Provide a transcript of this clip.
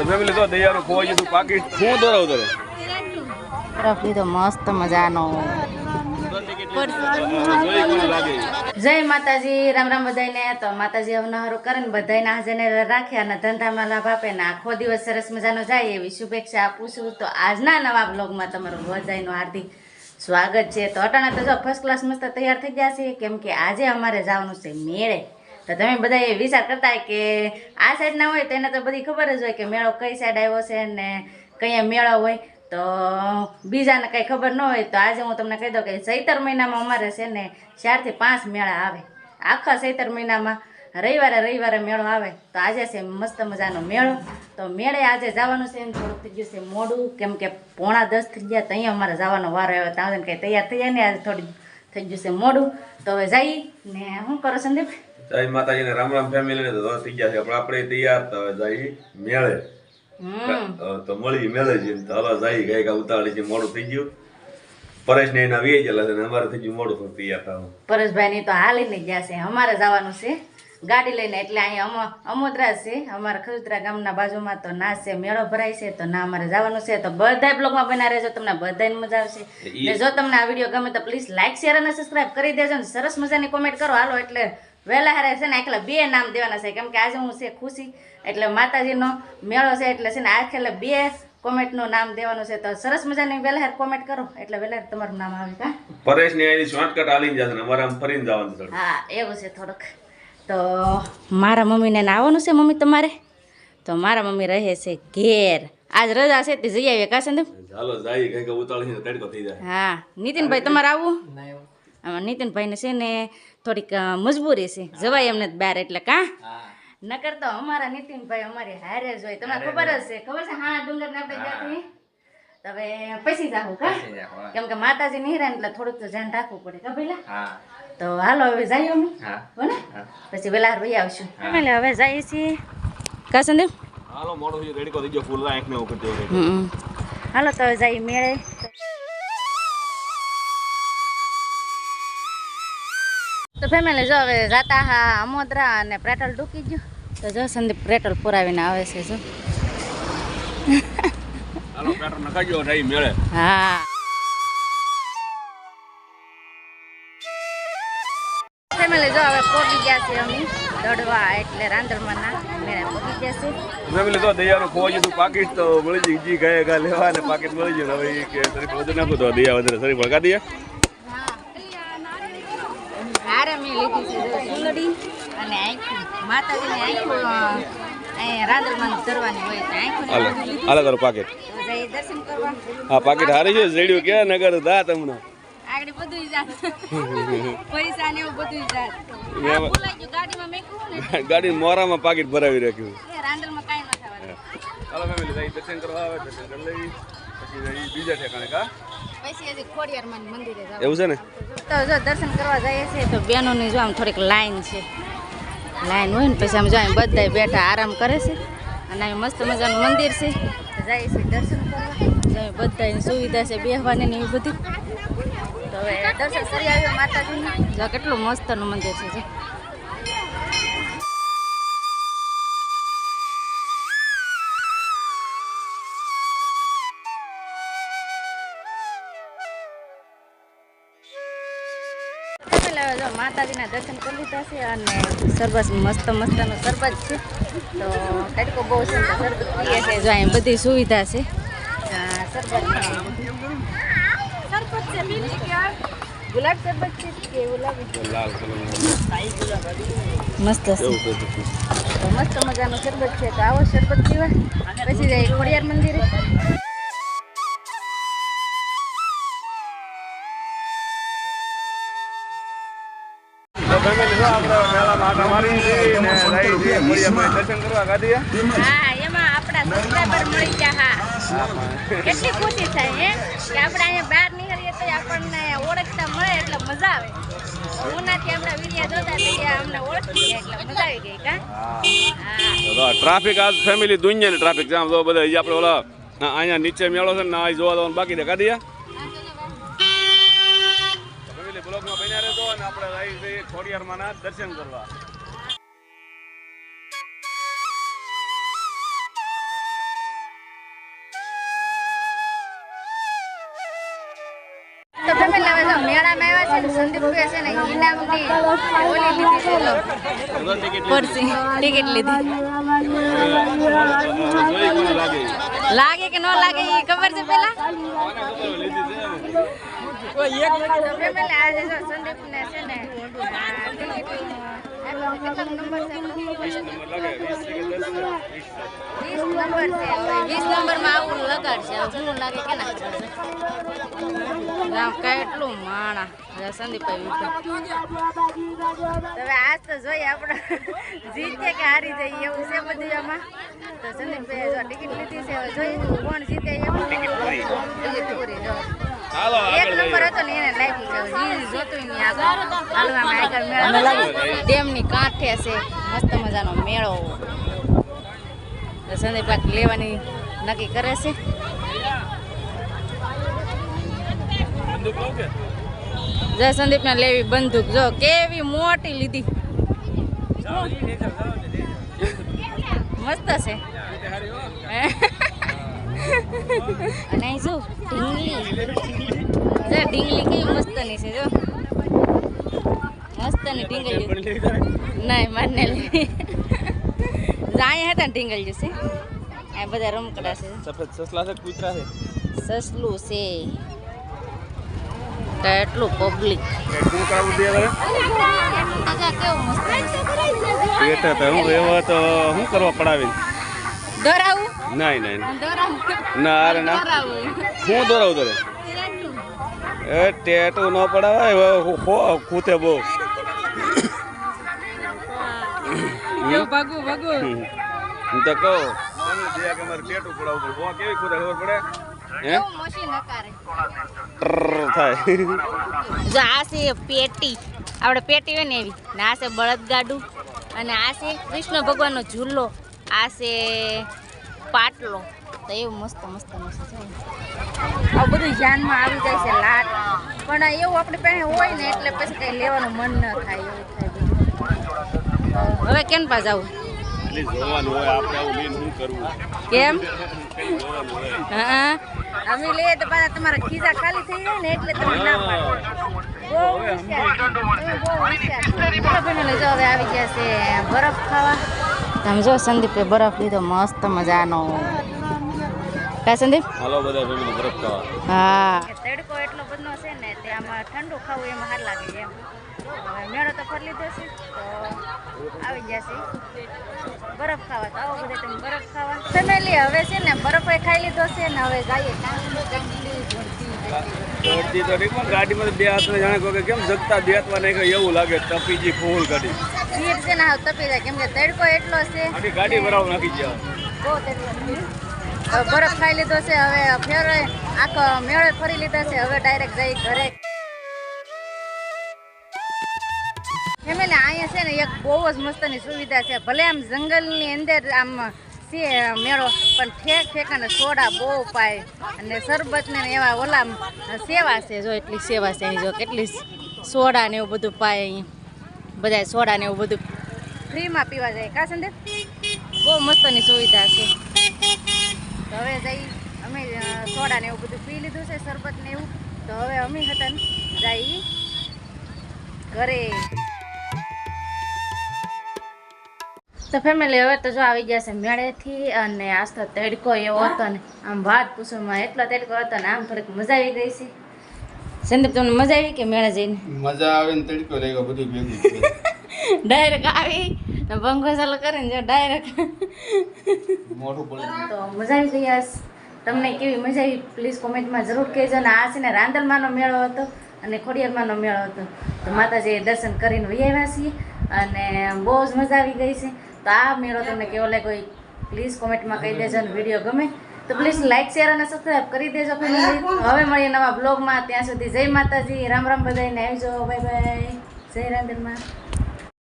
તો ફેમિલી તો દયાનું ખોવાઈ ગયું પાકીટ. શું દોરાવ દોરે તરફ લીધો મસ્ત મજાનો. જય માતાજી રામ રામ બધાને તો માતાજી અવનહરો કરે ને બધાને હાજરને રાખ્યા અને ધંધામાં લાભ આપે ને આખો દિવસ સરસ મજાનો જાય એવી શુભેચ્છા આપું છું. તો આજના નવા બ્લોગમાં તમારું બધાનું હાર્દિક સ્વાગત છે. તો અટાણા તો જો ફર્સ્ટ ક્લાસ મસ્ત તૈયાર થઈ ગયા છે. કેમ કે આજે અમારે જવાનું છે મેળે. તો તમે બધા એ વિચાર કરતા હોય કે આ સાઈડના હોય તો એને તો બધી ખબર જ હોય કે મેળો કઈ સાઈડ આવ્યો છે ને કયા મેળો હોય. તો બીજાને કંઈ ખબર ન હોય તો આજે હું તમને કહી દઉં કે ચૈતર મહિનામાં અમારે છે ને ચારથી પાંચ મેળા આવે. આખા ચૈતર મહિનામાં રવિવારે રવિવારે મેળો આવે. તો આજે છે મસ્ત મજાનો મેળો. તો મેળે આજે જવાનું છે ને થોડુંક થઈ ગયું છે મોડું. કેમ કે પોણા દસ થઈ ગયા તો અહીંયા અમારે જવાનો વારો આવ્યો. ત્યાં કંઈ તૈયાર થઈ જાય ને આજે થોડી થઈ ગયું છે મોડું. તો હવે જઈ ને શું કરો સંદીપ? જય માતાજીને રામ રામ ફેમિલી ને તો થઈ ગયા છે. પણ આપણે તૈયાર હવે જઈ મેળે. તો મળી મેળે છે તો હાલો જઈ ગઈ કા ઉતાવળી છે મોડું થઈ ગયું. પરેશ ને એના વી ગયેલા છે અમારે થઈ ગયું મોડું થોડું તૈયાર થવા પરેશભાઈ ની તો હાલીને ને ગયા છે. અમારે જવાનું છે ગાડી લઈને. એટલે અહીંયા અમો અમોદરા છે. અમારા ખજુદરા ગામના બાજુમાં તો ના છે. મેળો ભરાય છે. તો ના અમારે જવાનું છે. તો બધા બ્લોગમાં બના રહેજો. તમને બધાને મજા આવશે. ને જો તમને આ વીડિયો ગમે તો પ્લીઝ લાઇક શેર અને સબસ્ક્રાઇબ કરી દેજો. ને સરસ મજાની કોમેન્ટ કરો. હાલો એટલે વહેલા હારે છે ને એટલે બે નામ દેવાના છે. કેમ કે આજે હું છે ખુશી એટલે માતાજીનો મેળો છે એટલે છે ને આ બે કોમેન્ટનું નામ દેવાનું છે. તો સરસ મજાની વહેલા હારે કોમેન્ટ કરો. એટલે વહેલા તમારું નામ આવે કા? પરેશની આની શોર્ટકટ આલી જશે ને અમારે આમ ફરીને જવાનું છે હા એવું છે થોડુંક. તો મારા મમ્મીને આવવાનું છે મમ્મી તમારે? તો મારા મમ્મી રહે છે ઘેર. આજ રજા છે તે જઈ આવીએ કાશે ને ચાલો જઈ કઈ કે ઉતાવળી તડકો થઈ જાય. હા. નીતિનભાઈ તમારે આવવું? નીતિનભાઈને છે ને થોડીક મજબૂરી છે. જવાય એમને જ બહાર એટલે કા? નકર તો અમારા નીતિનભાઈ અમારી હારે જ હોય. તમને ખબર જ છે ખબર છે? હા ડુંગર ને આપણે ત્યાંથી તો હવે પછી જાવું કા? કેમ કે માતાજી નિહરા એટલે થોડુંક તો ધ્યાન રાખવું પડે કા પેલા તો હાલો હવે જઈએ અમે. હો. ને? પછી વેલા રોઈ આવશું. એટલે હવે જઈએ છીએ. કા સંદીપ? હાલો મોડો રેડી કરી દીજો ફૂલ રાખ ને ઉપર હાલો તો હવે જઈએ મેળે. ફેમિલી જો હવે જાતા હા અમોદરા અને પેટ્રોલ ડૂકી ગયું. તો જો સંદીપ પેટ્રોલ પુરાવીને આવે છે જો. જઈ હા. ફેમિલી જો હવે પોગી ગયા છે અમે. દોડવા એટલે રાંદરમાના મેરે પોગી ગયા છે. ફેમિલી તો દયાનું ખોવાઈ ગયું પાકીટ તો મળી ગઈ જી ગયા ગયા લેવા ને પાકીટ મળી ગયું. હવે કે સરી વધુ નાખું તો દયા વધારે સરી ભડકા દઈએ હારે મેં લીધી છે સુંદડી અને આંખું. માતાજીની આંખું અ, ધરવાની હોય તો આંખું હાલો. તારું પાકીટ. દર્શન કરવા. હા પાકેટ હારી છે રેડિયો કે નગર દા તમને આગળ બધું જાત. પૈસા ને એવું બધું જાત. મેં- આ ભૂલાઈ ગયું ગાડીમાં મેકવું ગાડી મોરામાં પાકીટ ભરાવી રાખ્યું. એ કાંઈ ન થવાનું. હાલો ફેમિલી દર્શન કરવા આવે દર્શન કરી લઈ પછી બીજા ઠેકાણે કા? એવું છે ને? તો જો દર્શન કરવા જઈએ છીએ તો બહેનોની જો આમ થોડીક લાઈન છે. લાઈન હોય ને પછી આમ જો આમ બધાય બેઠા આરામ કરે છે. અને અહીં મસ્ત મજાનું મંદિર છે. જઈએ છીએ દર્શન કરવા. બધાની સુવિધા છે બેહવાની ને એવી બધી. તો હવે દર્શન કરી આવ્યો માતાજીનું. જો કેટલું મસ્તનું મંદિર છે જો. જો માતાજીના દર્શન કરી લીધા છે અને સરબત મસ્ત મસ્તનો સરબત છે. તો તડકો બહુ છે સરબત પીએ છે. જો અહીં બધી સુવિધા છે. સરબત સરબત ગુલાબ સરબત છે કે ગુલાબી મસ્ત છે. મસ્ત મજાનો શરબત છે. તો આવો શરબત પીવા. પછી જાય ખોડિયાર મંદિરે. મેળામાં આટા મારી ને જઈ છીએ ખોડિયારમાં દર્શન કરવા ગાડીએ હા. એમાં આપણા સબસ્ક્રાઈબર મળી ગયા હા. કેટલી ખુશી થાય હે? કે આપણે અહીંયા બહાર નીકળીએ તો આપણને ઓળખતા મળે એટલે મજા આવે. ઉનાથી આપણા વીડિયો જોતા તો અમને ઓળખી એટલે મજા આવી ગઈ કા? હા. ટ્રાફિક આજ ફેમિલી દુનિયાની ટ્રાફિક છે. આમ જો બધા આપણે ઓલા અહીંયા નીચે મેળો છે ને આ જોવા દો બાકી છે કાઢીએ આવી જઈએ ખોડિયારમાંના દર્શન કરવા. ટિકિટ લીધી. લાગે કે ન લાગે એ ખબર છે પેલા? સંદીપ ને છે ને વીસ નંબરમાં કેટલું માણા સંદીપભાઈ હવે આજ તો જોઈએ આપણે જીતે કે હારી જઈએ એવું છે બધું આમાં તો સંદીપભાઈ ટિકિટ લીધી છે, હવે જોઈએ કોણ જીતે એક નંબર હતો ને એને લાગ્યું છે હવે જોતું નહીં આગળ. હાલવામાં આગળ મેળો ડેમની કાંઠે છે. મસ્ત મજાનો મેળો. તો સંદીપભાઈ લેવાની નક્કી કરે છે? જય સંદીપ ને લેવી બંદૂક. જો કેવી મોટી લીધી. મસ્ત છે. અને અહીં જો ઢીંગલી. જો ઢીંગલી કેવી મસ્તની છે જો. મસ્તની ઢીંગલી. નહીં મારને જાય હતા ને ઢીંગલ જશે આ બધા રમકડા છે. સફેદ સસલા છે કૂતરા છે? સસલું છે. કેટલું પબ્લિક કેટલું કરાવવું દે હવે? કેવું મસ્ત પેટ તો હું એવો તો શું કરવા પડાવી દોરાવું? નહીં નહીં દોરાવું. ના અરે ના. દોરાવું. હું દોરાવું દોરે એ ટેટુ ન પડાવાય ખૂતે બહુ. હું તો કહું ટેટુ પડાવવું કેવી ખૂતે ખબર પડે જો આ છે પેટી. આપણે પેટી હોય ને એવી. ને આ છે બળદગાડું. અને આ છે કૃષ્ણ ભગવાનનો ઝૂલો. આ છે પાટલો. તો એવું મસ્ત મસ્ત મસ્ત છે આવું બધું ધ્યાનમાં આવી જાય છે લાટ. પણ એવું આપણી પાસે હોય ને એટલે પછી કંઈ લેવાનું મન ન થાય એવું થાય હવે કેમ પા જવું કેમ? હા. અમે લઈએ તો પાછા તમારા ખીજા ખાલી થઈ જાય ને એટલે તમે ના પાડો. બહુ હોશિયાર. જો હવે આવી ગયા છે બરફ ખાવા. તમે જો સંદીપે બરફ લીધો મસ્ત મજાનો. કા સંદીપ? હાલો બધા ફેમિલી બરફ ખાવા. હા. તડકો એટલો બધો છે ને તે આમાં ઠંડુ ખાવું એમાં હાર લાગે એમ. હવે મેળો તો ફરી લીધો છે તો આવી જશે બરફ ખાવા તો આવો બધા તમે બરફ ખાવા. ફેમિલી હવે છે ને બરફ ખાઈ લીધો છે ને હવે જઈએ દોડતી તો નહીં પણ ગાડીમાં તો બે હાથને જાણે કોઈ કે કેમ જગતા નહીં કઈ એવું લાગે તપીજી ફૂલ ગાડી. સીટ છે ને તપી જાય. કેમ કે તડકો એટલો છે. ગાડી ભરાવ નાખી બહુ તડકો બરફ ખાઈ લીધો છે, હવે ફેર આખો મેળો ફરી લીધો છે, હવે ડાયરેક્ટ જઈ ઘરે. ફેમિલી, અહીંયા છે ને એક બહુ જ મસ્તની સુવિધા છે. ભલે આમ જંગલની અંદર આમ છે મેળો, પણ ઠેક ઠેકાને સોડા બહુ પાય. અને શરબત ને એવા ઓલા સેવા છે, જો એટલી સેવા છે અહીં જો કેટલી સોડા ને એવું બધું પાય અહીં. બધા સોડા ને એવું બધું ફ્રીમાં પીવા જાય. કા સંદેશ બહુ મસ્તની સુવિધા છે. તો હવે જઈ અમે સોડા ને એવું બધું પી લીધું છે શરબત ને એવું. તો હવે અમે હતા જઈ ઘરે. તો ફેમિલી હવે તો જો આવી ગયા છે મેળેથી અને આજ તો તડકો એવો હતો ને આમ વાત પૂછવામાં એટલો તડકો હતો ને આમ થોડીક મજા આવી ગઈ છે. સંદીપ તમને મજા આવી કે મેળે જઈને? મજા આવે ને તડકો લાગ્યો બધું ભેગું. ડાયરેક્ટ આવી. પંખો ચાલુ કરીને જો ડાયરેક્ટ મોઢું તો મજા આવી ગઈ તમને કેવી મજા આવી? પ્લીઝ કોમેન્ટમાં જરૂર કહેજો. ને આ છે ને રાંદલમાંનો મેળો હતો અને ખોડિયારમાંનો મેળો હતો. તો માતાજીએ દર્શન કરીને વહી આવ્યા છીએ અને બહુ જ મજા આવી ગઈ છે. તો આ મેળો તમને કેવો લાગ્યો કોઈ પ્લીઝ કોમેન્ટમાં કહી દેજો અને વીડિયો ગમે. તો પ્લીઝ લાઇક શેર અને સબસ્ક્રાઈબ કરી દેજો family. હવે મળીએ નવા બ્લોગમાં ત્યાં સુધી જય માતાજી. રામ રામ બધાને આવજો. બાય બાય જય રાંદલમાં